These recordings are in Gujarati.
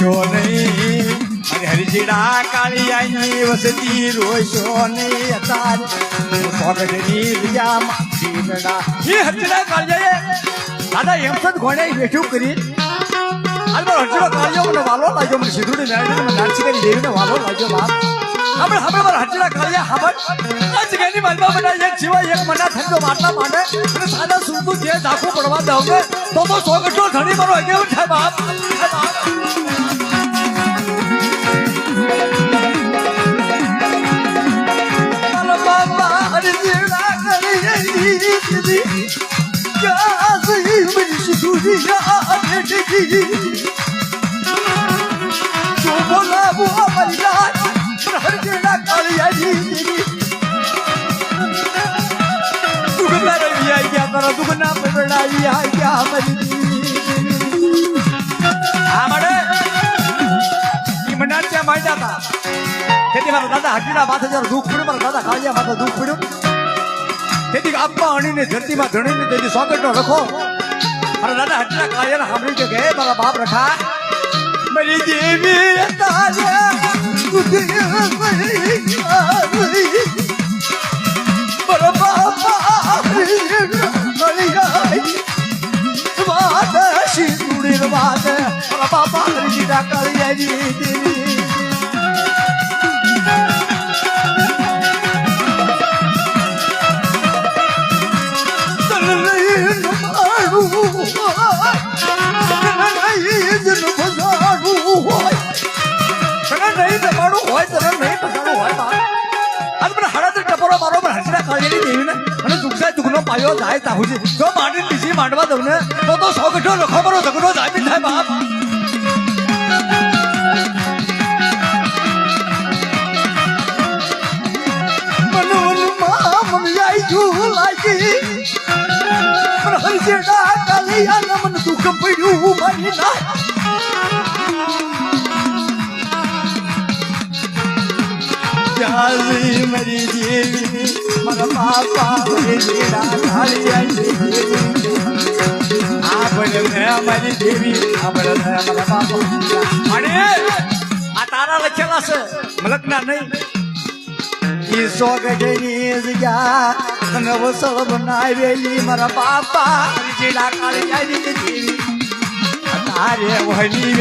રોશો નહીં. હરિજીડા કાળિયાની વસતી રોશો નહીં. તાર સોગડની વિજામાં શીરડા એ હરિજીડા કાળિયાએ દાદા એમ સદ ઘોડે બેઠું કરી. હાલ મારો હરિજીડો કાળિયો મને વાલો લાગ્યો. મને સિંધુડી નારાયણ મને નારસિંગાની દેવીને વાલો લાગ્યો બાપ. એક સિવાય એક મના ઠંડો માટલા માંડે. સાદા સૂતું જે ઝાખું પડવા દઉં તો તો સો ગઠો ધણી મારો હગે થાય બાપ? ગઈ મારી સિંધુડિયા બેટી જો બોલાવો અમારી લાજ પણ હરજના કાળિયાની દેવી દુગના રવિયા ગયા તારા દુગના પગડાયા ગયા અમારી દેવી આ મળે ઈ મના ત્યાં માંડ્યા હતા તેથી મારા દાદા હજીના માથે જયારે દુઃખ પડ્યું મારા દાદા કાળિયા માથે દુઃખ પડ્યું તેથી આપવા અણીને ધરતીમાં ધણીને તેથી સ્વાગતનો રખો મારા દાદા હજીના કાળિયાને સાંભળી કે હે મારા બાપ રખા મારી દેવી તારે બાપા મરી આવી. વાત શીતુડી વાત જાય બાપા જો માટી બીજી માંડવા દઉં ને, તો તો સો ગઠો લખો મારો ઝઘડો થાય બાપ. મારી દેવી, મારા બાપા હરજેડા કાલિયા આ બને મેં મારી દેવી આ બને મેં મારા બાપા અરે આ તારા લખેલા છે મલકના નહીં ઈ સોગડની જગ્યા નવસળ બનાવેલી મારા બાપા જીડા કાળિયાની દેવી તારે વહની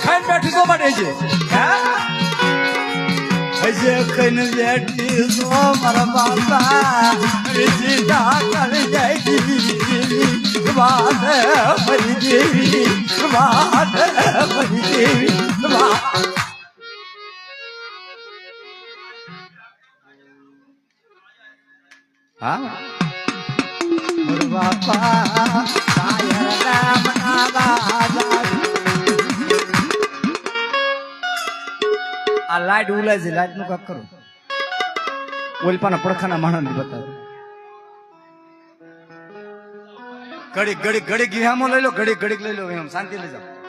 ખાઈને બેઠી તો માટે છે હજે ખાઈને બેઠી તો મારા બાપા સીધા કરી જાય વાત મરી દેવી વાત મરી દેવી વાત હા. આ લાઈટ ઉલે છે, લાઈટનું કાક કરો. ઓલપાના પડખાના માણસ બતાવે. ઘડીક ઘડીક ઘડીક વિહામો લઈ લો, ઘડીક ઘડીક લઈ લો એમ શાંતિ લઈ જાઓ.